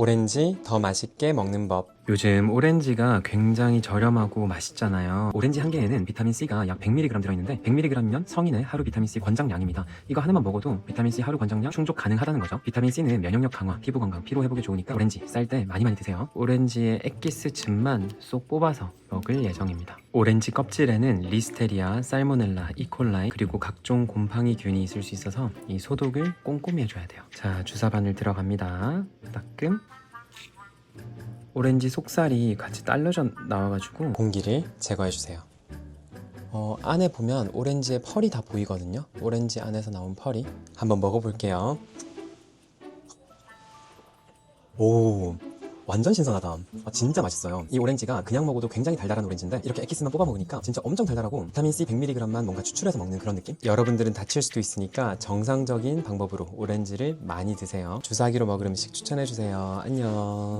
오렌지 더 맛있게 먹는 법. 요즘 오렌지가 굉장히 저렴하고 맛있잖아요. 오렌지 한 개에는 비타민 C가 약 100mg 들어있는데 100mg면 성인의 하루 비타민 C 권장량입니다. 이거 하나만 먹어도 비타민 C 하루 권장량 충족 가능하다는 거죠. 비타민 C는 면역력 강화, 피부 건강, 피로 회복에 좋으니까 오렌지 쌀 때 많이 많이 드세요. 오렌지의 액기스 즙만 쏙 뽑아서 먹을 예정입니다. 오렌지 껍질에는 리스테리아, 살모넬라, 이콜라이 그리고 각종 곰팡이균이 있을 수 있어서 이 소독을 꼼꼼히 해줘야 돼요. 자 주사 바늘 들어갑니다. 따끔. 오렌지 속살이 같이 딸려져 나와가지고 공기를 제거해 주세요. 어, 안에 보면 오렌지의 펄이 다 보이거든요. 오렌지 안에서 나온 펄이 한번 먹어볼게요. 오, 완전 신선하다. 아, 진짜 맛있어요. 이 오렌지가 그냥 먹어도 굉장히 달달한 오렌지인데 이렇게 액기스만 뽑아 먹으니까 진짜 엄청 달달하고 비타민 C 100mg만 뭔가 추출해서 먹는 그런 느낌? 여러분들은 다칠 수도 있으니까 정상적인 방법으로 오렌지를 많이 드세요. 주사기로 먹을 음식 추천해 주세요. 안녕.